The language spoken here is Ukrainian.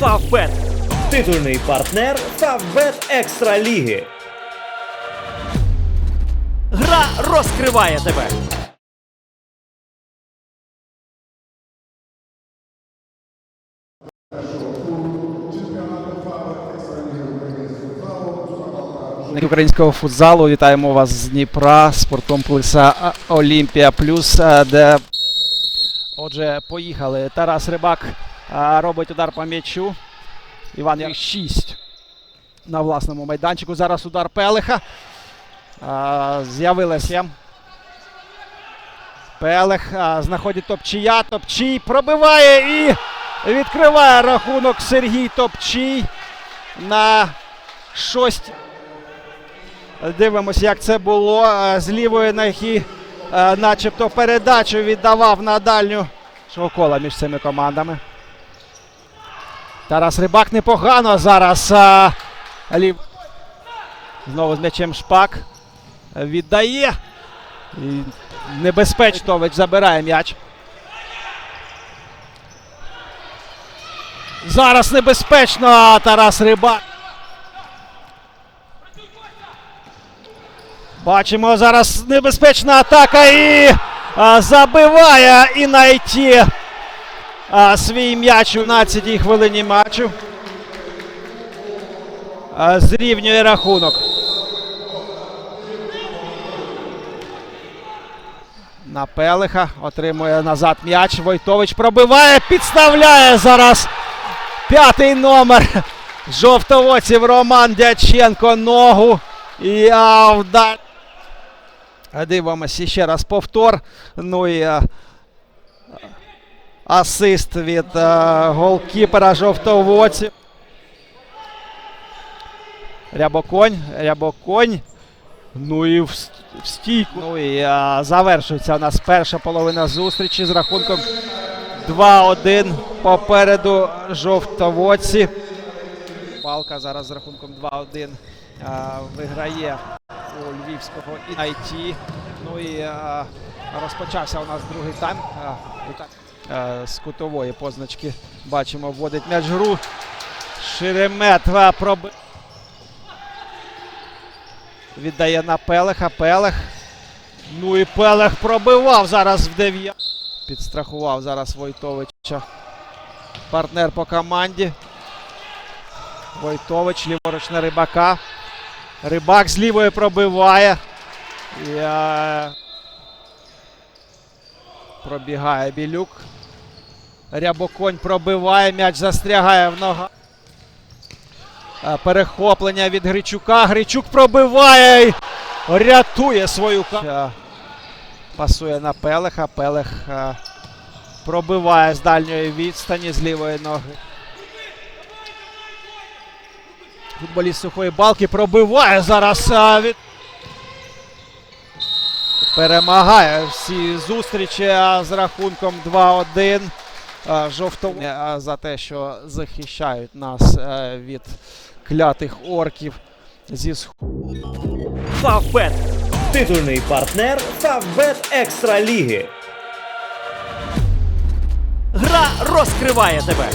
Фавбет. Титульний партнер Фавбет Екстра Ліги. Гра розкриває тебе. українського футзалу. Вітаємо вас з Дніпра, спортом пульса Олімпія Плюс. е, Де отже, поїхали. Тарас Рибак робить удар по м'ячу. Іван Яр 6 на власному майданчику. Зараз удар Пелиха. Е, З'явилася. Пелех знаходить Топчія. Топчій пробиває і відкриває рахунок Сергій Топчій на шостій. Дивимося, як це було. З лівої ноги, начебто, передачу віддавав на дальню шовкола між цими командами. Тарас Рибак непогано зараз. е, Лів... Знову з м'ячем Шпак. Віддає. І Тович забирає м'яч. Зараз небезпечно Тарас Рибак. Бачимо зараз небезпечна атака і а, забиває і найти свій м'яч у 12-й хвилині матчу. Зрівнює рахунок. На Пелиха отримує назад м'яч. Войтович пробиває, підставляє зараз п'ятий номер жовтовоців Роман Дяченко ногу. І а. Дивимося ще раз повтор. Ну і асист від а, голкіпера жовтовоців. Рябоконь, Рябоконь. Ну і в, стійку. Ну і а, завершується у нас перша половина зустрічі з рахунком 2-1 попереду жовтоводці. Палка зараз з рахунком 2-1 а, виграє у Львівського і IT. Ну і а, розпочався у нас другий тайм. А, з кутової позначки бачимо, вводить м'яч гру. Шеремет а, проби... Віддає на Пелеха. Пелех. Ну і Пелех пробивав зараз в дев'я. Підстрахував зараз Войтовича. Партнер по команді. Войтович, ліворуч на рибака. Рибак з лівої пробиває. Е, пробігає Білюк. Рябоконь пробиває, м'яч застрягає в нога. Е, перехоплення від Гричука. Гричук пробиває і рятує свою Е, Пасує на Пелеха. Пелех е, пробиває з дальньої відстані з лівої ноги. Футболіст сухої балки пробиває зараз. від... Перемагає всі зустрічі з рахунком 2-1. А, Жовто за те, що захищають нас е, від клятих орків зі сходу. Фавбет. Титульний партнер Фавбет Екстра Ліги. Гра розкриває тебе.